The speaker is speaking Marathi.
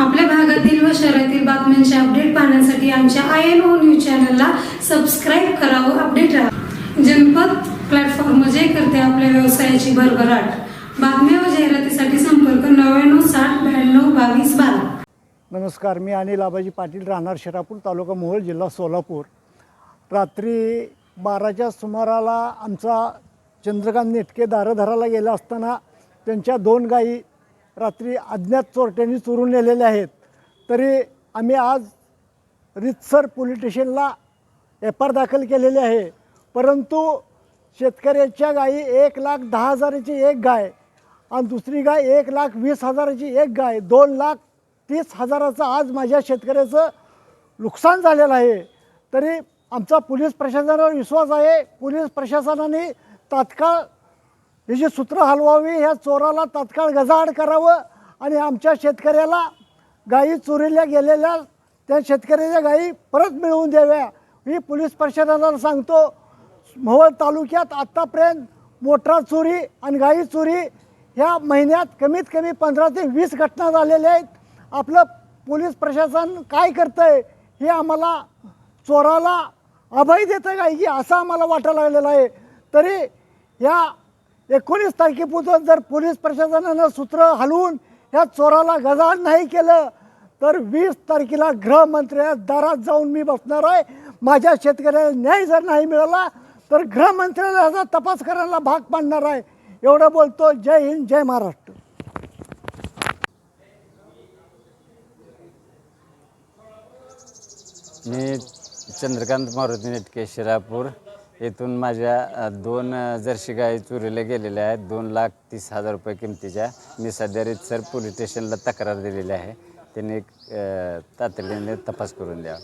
आपल्या भागातील व शहरातील बातम्यांचे अपडेट पाहण्यासाठी आमच्या आय एन ओ न्यूज चॅनलला सबस्क्राईब करा व अपडेट राहा. जनपद प्लॅटफॉर्म जे करते आपल्या व्यवसायाची भरभराट. बातम्या व जाहिरातीसाठी संपर्क नव्याण्णव साठ ब्याण्णव बावीस बारा. नमस्कार मी अनिल आबाजी पाटील राहणार शिरापूर तालुका मोहोळ जिल्हा सोलापूर. रात्री बाराच्या सुमाराला आमचा चंद्रकांत नेटके दारं गेला असताना त्यांच्या दोन गायी रात्री अज्ञात चोरट्यांनी चोरून नेलेले आहेत. तरी आम्ही आज रितसर पोलीस स्टेशनला एफ आर दाखल केलेली आहे. परंतु शेतकऱ्याच्या गायी एक लाख दहा हजाराची एक गाय आणि दुसरी गाय एक लाख वीस हजाराची एक गाय दोन लाख तीस हजाराचं आज माझ्या शेतकऱ्याचं नुकसान झालेलं आहे. तरी आमचा पोलीस प्रशासनावर विश्वास आहे. पोलीस प्रशासनाने तात्काळ ही जी सूत्र हलवावी ह्या चोराला तात्काळ गजाआड करावं आणि आमच्या शेतकऱ्याला गायी चोरीला गेलेल्या त्या शेतकऱ्याच्या गायी परत मिळवून द्याव्या. मी पोलीस प्रशासनाला सांगतो मोहोळ तालुक्यात आत्तापर्यंत मोटार चोरी आणि गाई चोरी ह्या महिन्यात कमीत कमी पंधरा ते वीस घटना झालेल्या आहेत. आपलं पोलीस प्रशासन काय करतं आहे हे आम्हाला चोराला अभय देतं काय की असं आम्हाला वाटायला लागलेलं आहे. तरी या एकोणीस तारखेपासून जर पोलीस प्रशासनानं सूत्र हलवून ह्या चोराला गजाड नाही केलं तर वीस तारखेला गृहमंत्र्या दारात जाऊन मी बसणार आहे. माझ्या शेतकऱ्याला न्याय जर नाही मिळाला तर गृहमंत्र्याला तपास करायला भाग पाडणार आहे. एवढं बोलतो. जय हिंद जय महाराष्ट्र. मी चंद्रकांत मारुती नेटके शिरापूर. येथून माझ्या अ, दोन अ, जर्सी गाई चोरीला गेलेल्या आहेत. दोन लाख तीस हजार रुपये किमतीच्या मी सध्या रितसर पोलीस स्टेशनला तक्रार दिलेली आहे. त्यांनी अ, तातडीने तपास करून द्यावा.